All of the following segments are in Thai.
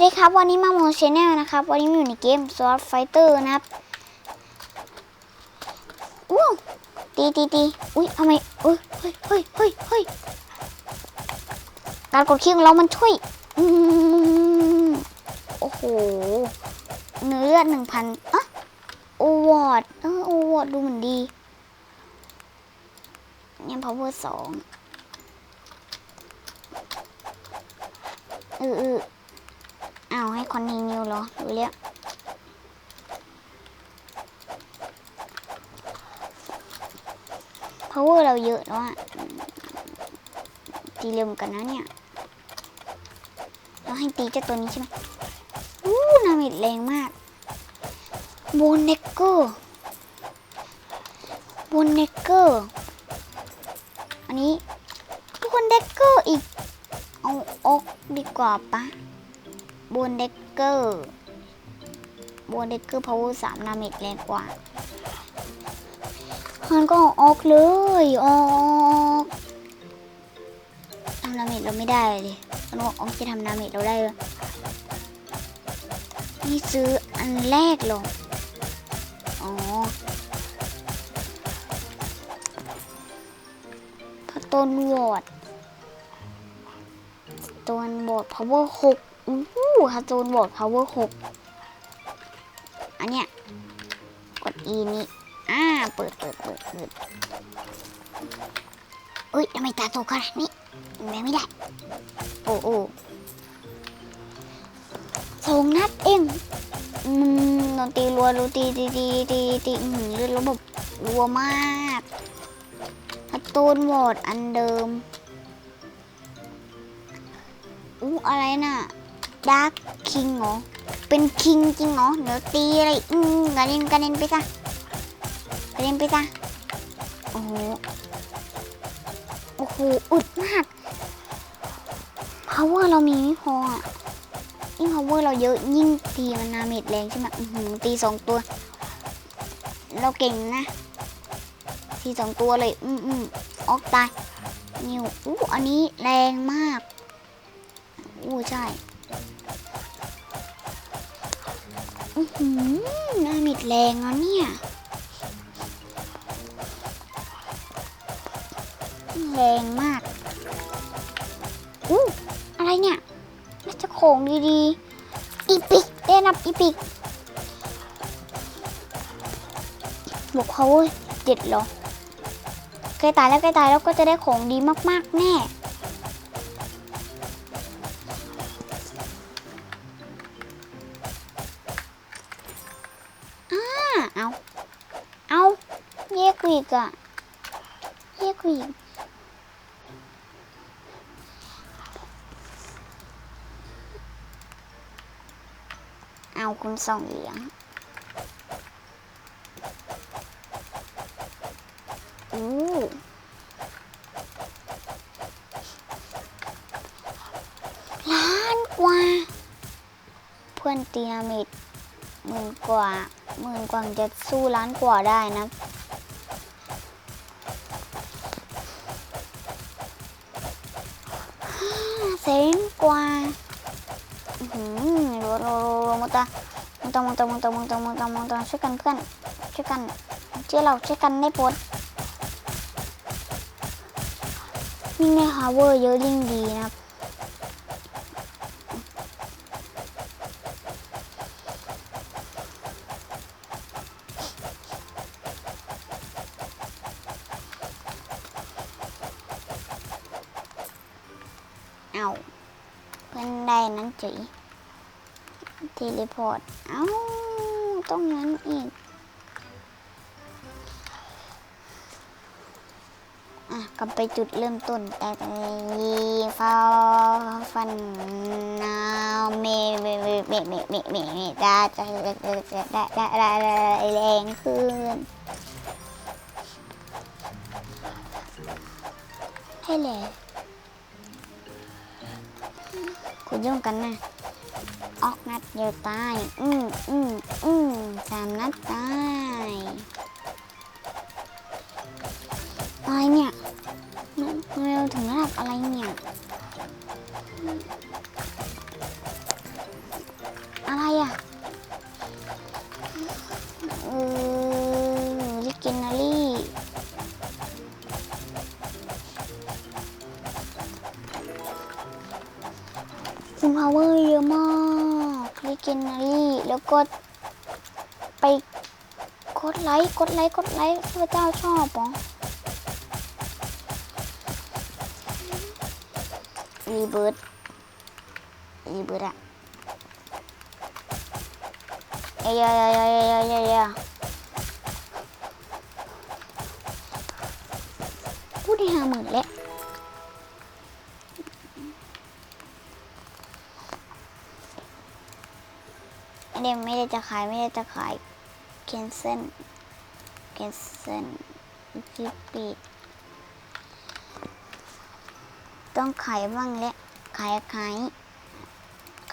สดีครับวันนี้มาโมชแนลนะครับ วันนี้มาอยู่ในเกม Sword Fighter นะครับอู้ตีตีตีอุ้ยทำไมอุ้ยเฮ้ยเฮ้ยเฮ้ยเฮ้ยการกดคิวของเรามันช่วยอืมโอ้โหเนื้อเลือดหนึ่งพันอะโอวอร์ดเออโอวอร์ดดูเหมือนดีเนี่ย power สองเออเออ เอาให้คอนติเนียเหรอดูเรียก power เราเยอะแล้วอะตีเร็วเหมือนกันนะเนี่ยเราให้ตีเจ้าตัวนี้ใช่ไหมอู้นามิดแรงมากโบนเนกเกอร์โบนเนกเกอร์อันนี้โบนเนกเกอร์อีกเอาออกดีกว่าปะ บนเด็กเกอร์บนเด็กเกอร์พาวเวอร์สามนาเมจแรงกว่ามันก็ออกเลยออกทำนาเมจเราไม่ได้เลยมันบอกออกจะทำนาเมจเราได้เลยนี่ซื้ออันแรกหรออ๋อพระต้นวอดต้นวอดพาวเวอร์หก อู้ฮัตโซนบอร์ดพาวเวอร์หกอันเนี้ยกด E นี้อ่าเปิดเปิดเปิดเปิดอุ้ยทำไมตาโตขนาดนี้แม่ไม่ได้ โอ้โอ้สองนัดเองอืมโดนตีรัวรัวตีตีตีตีตีอืมระบบรัวมากฮัตโซนบอร์ดอันเดิมอู้อะไรน่ะ ดาร์คคิงเหรอ เป็นคิงจริงเหรอ เดี๋ยวตีอะไร อืมกระเด็นกระเด็นไปซะกระเด็นไปซะ โอ้โห โอ้โหอึดมาก power เรามีไม่พออะยิ่ง power เราเยอะยิ่งตีมันนาเมจแรงใช่ไหมอือหือตีสองตัว เราเก่งนะ ตีสองตัวเลย อืมอืมออกตายนิวอู้อันนี้แรงมากอู้ใช่ อือหือหน้ามิดแรงแล้วเนี่ย แรงมาก อู้อะไรเนี่ย น่าจะโขงดีๆ อีปิกได้นับอีปิกบอกเขาเว้ยเจ็ดหรอใกล้ตายแล้วใกล้ตายแล้วก็จะได้ของดีมากๆแน่ อีกอะแยกอีกเอาคุณสองเหลียงอู้ล้านกว่า เพื่อนตีนามิดหมื่นกว่าหมื่นกว่าจะสู้ล้านกว่าได้นะ xém qua rồi rồi một ta một ta một ta một ta một ta một ta một ta chicken chicken chicken chia lẩu chicken đấy bột นี่นะคะเวอร์เยอะยิ่งดีนะครับ เพื่อนได้นั้นจีเทเลพอร์ต เอาต้องนั้นอีก อะ กลับไปจุดเริ่มต้นแต่ยีฟาฟันนาเมเมเมเมเมเมเมเมได้จะได้ได้ได้ได้แรงขึ้นให้เลย คุยยุ่งกันนะออกนัดเดียวตาย อืมอืมอืมสามนัดตายอะไรเนี่ยทำไมเราถึงระดับอะไรเนี่ย คุณพาวเวอร์เยอะมากลีเจนนารี่แล้วก็ไปกดไลค์กดไลค์กดไลค์พระเจ้าชอบเหรอรีเบิร์ดรีเบิร์ดอะเอ้ยเอ้ยเอ้ยเอ้ยเอ้ยเอ้ยเอ้ยพูดได้ห้าหมื่นแล้ว ไม่ได้ไม่ได้จะขายไม่ได้จะขายเคนเซนเคนเซนจิปีดต้องขายบ้างแหละขายขาย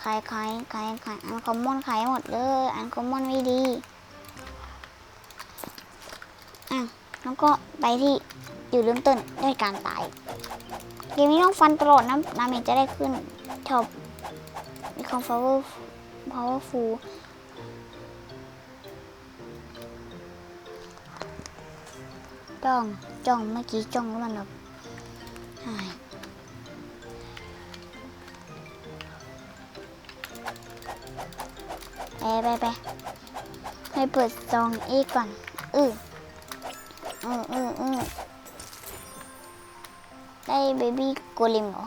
ขายขายขายขายอันคอมมอนขายหมดเลยอันคอมมอนไม่ดีอะแล้วก็ไปที่อยู่เริ่มต้นด้วยการตายเกมนี้ต้องฟันตลอดนะนาเมจจะได้ขึ้นชอบมีคอมฟาวเวอร์ powerful จ้องจ้องเมื่อกี้จ้องแล้วมันแบบหายไปไปไปให้เปิดซองอีกก่อนอืออืออืออือได้เบบี้โกลิมเหรอ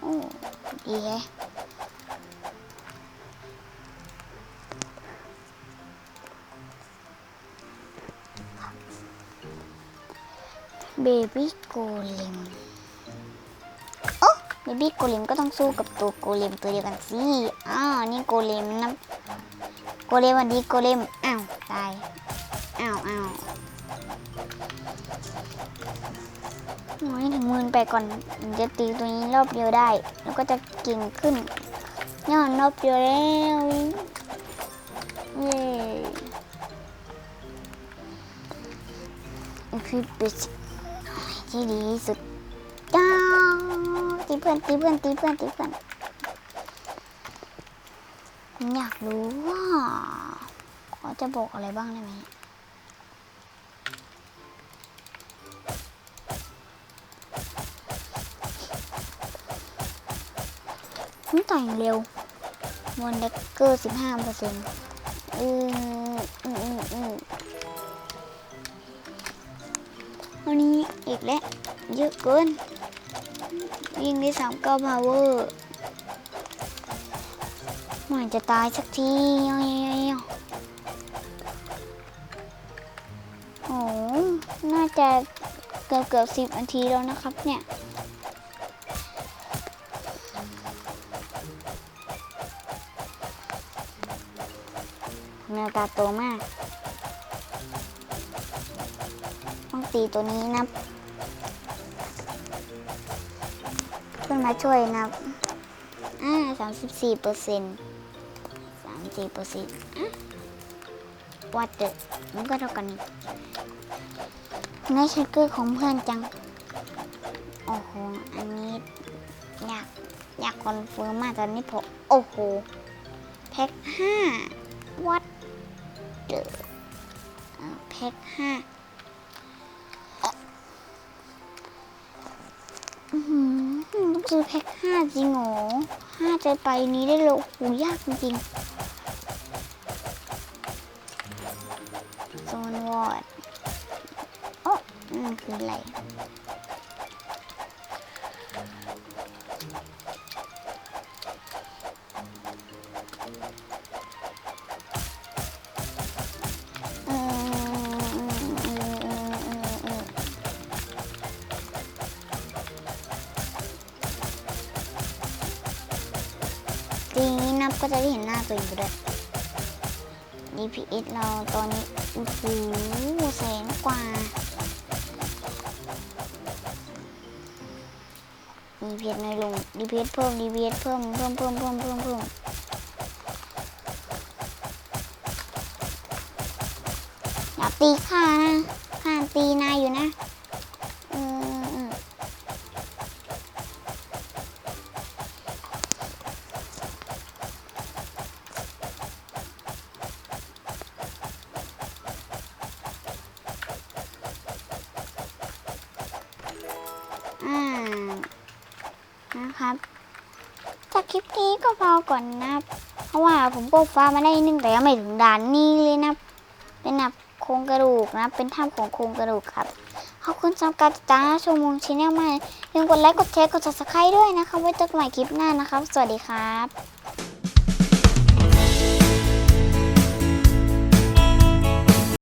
โอ้ดีแฮะ เบบี้โกเลมโอ้เบบี้โกเลมก็ต้องสู้กับตัวโกเลมตัวเดียวกันสิอ้าวนี่โกเลมนะโกเลมวันดีโกเลมอ้าวตายอ้าวอ้าวโอ้ยถึงมืนไปก่อนจะตีตัวนี้รอบเดียวได้ แล้วก็จะเก่งขึ้นย้อนรอบเดียวแล้วเย้คือปิด ที่ดีที่สุดจ้าตีเพื่อนตีเพื่อนตีเพื่อนตีเพื่อนผมอยากรู้ว่าเขาจะบอกอะไรบ้างได้ไหมผมแต่งเร็ววันเด็กเกอร์สิบห้าเปอร์เซ็นต์อืมอืมอืมอืมวันนี้ อีกแล้ว เยอะเกิน ยิงได้สามเก้าพาวเวอร์เหมือนจะตายสักทีเงี้ยโอ้หน่าจะเกือบเกือบสิบนาทีแล้วนะครับเนี่ยแมวตาโตมาก ต้องตีตัวนี้นะ เพื่อนมาช่วยนะอ่าสามสิบสี่เปอร์เซ็นต์สามสี่เปอร์เซ็นต์อะวัดเด็ดมันก็เท่ากันนี่ในชักเกอร์ของเพื่อนจัง โอ้โห อันนี้อยากอยากคอนเฟิร์มมากตอนนี้ผมโอ้โห แพ็คห้าวัดเดอแพ็คห้าอื้อ หือต้องซื้อแพ็คห้าจริงหรอห้าจะไปนี้ได้เลยโอ้โหยากจริงโซนวอดโอ้นั่นคืออะไร ก็จะได้เห็นหน้าตัวเองไปด้วย DPS เราตอนนี้โอ้โหแสนกว่า DPS น้อยลง DPS เพิ่ม DPS เพิ่มเพิ่มเพิ่มเพิ่มเพิ่มเพิ่มอย่าตีข้านะข้าตีนายอยู่นะ ลิปนี้ก็พอก่อนนะเพราะว่าผมก็ฟ้ามาได้นึงแต่ยังไม่ถึงด่านนี้เลยนะเป็นแบบโครงกระดูกนะ เป็นถ้ำของโครงกระดูกครับขอบคุณสำหรับการติดตามชมวงชแนลมาอย่าลืมกดไลค์กดแชร์กดซับสไครต์ด้วยนะครับไว้เจอกันใหม่คลิปหน้านะครับ สวัสดีครับ